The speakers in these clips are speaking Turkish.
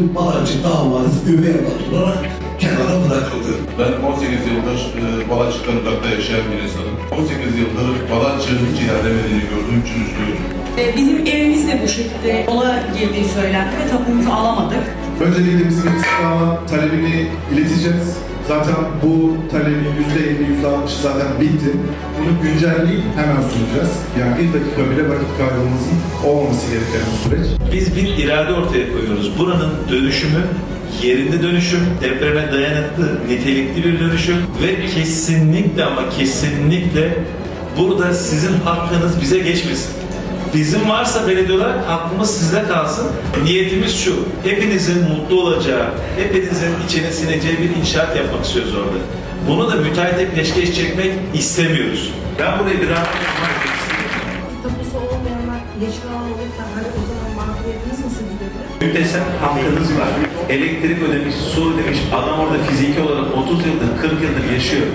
Bizim Balacık damadımız üvey evlat olarak kenara bırakıldı. Ben 18 yıldır e, Balacık'tan uzakta yaşayan bir insanım. 18 yıldır Balacık'ın hiç ilerlemediğini gördüğüm için üzülüyorum. Ee, Bizim evimiz de bu şekilde yola girdiği söylendi ve tapumuzu alamadık. Öncelikle bizim istihdama talebini ileteceğiz. Zaten bu talebin %50, %60'ı zaten bitti. Bunu güncelleyip hemen sunacağız. Yani bir dakika bile vakit kaybımızın olmaması gereken bir süreç. Biz bir irade ortaya koyuyoruz. Buranın dönüşümü yerinde dönüşüm, depreme dayanıklı, nitelikli bir dönüşüm ve kesinlikle ama kesinlikle burada sizin hakkınız bize geçmesin. Bizim varsa belediye olarak hakkımız sizde kalsın. Niyetimiz şu, hepinizin mutlu olacağı, hepinizin içine sineceği bir inşaat yapmak istiyoruz orada. Bunu da müteahhite peşkeş çekmek istemiyoruz. Ben burayı bir rahat tapusu olmayanlar yeşil alan olursa hani o zaman mağduriyetiniz nasıl gidebilir? Müntesem hakkınız var. Elektrik ödemiş, su ödemiş, adam orada fiziki olarak 30 yıldır, 40 yıldır yaşıyor.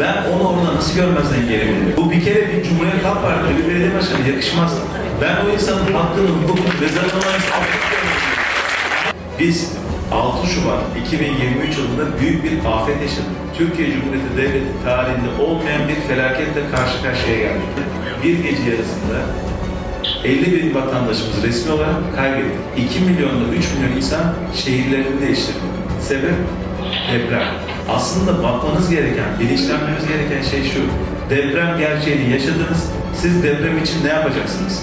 Ben onu orada nasıl görmezden gelebilirim? Bu bir kere bir Cumhuriyet Halk Partili bir belediye başkanı yakışmaz. Ben o insanın hakkını, hukukunu, rezervasyonu Biz 6 Şubat 2023 yılında büyük bir afet yaşadık. Türkiye Cumhuriyeti Devleti tarihinde olmayan bir felaketle karşı karşıya geldik. Bir gece yarısında 50 bin vatandaşımız resmi olarak kaybetti. 2 milyonla 3 milyon insan şehirlerini değiştirdi. Sebep deprem. Aslında bakmanız gereken, bilinçlenmemiz gereken şey şu. Deprem gerçeğini yaşadınız. Siz deprem için ne yapacaksınız?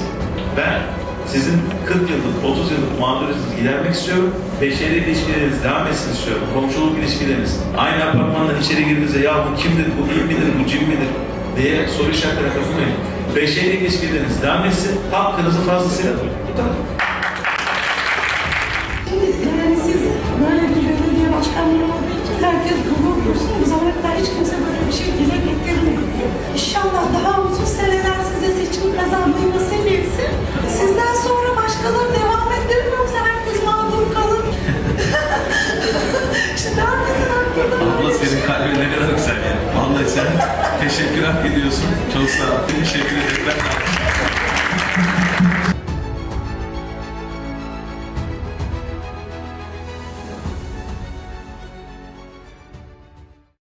Ben sizin 40 yıllık, 30 yıllık mağduriyetinizi gidermek istiyorum. Beşeri ilişkileriniz devam etsin istiyorum. Komşuluk ilişkileriniz. Aynı apartmandan içeri girdiğinizde ya bu kimdir, bu il midir, bu cin midir diye soru işaretlerine kapılmayın. Beşeri ilişkileriniz devam etsin. Hakkınızı fazlasıyla kadar. Yani siz böyle bir belediye başkanlığı için herkes gurur duysun. Kadar hiç kimse böyle bir şey dile getirmedi. İnşallah daha uzun seneler kalbin ne kadar güzel ya. Vallahi sen teşekkür hak ediyorsun. Çok sağ ol. Teşekkür ederim. Ben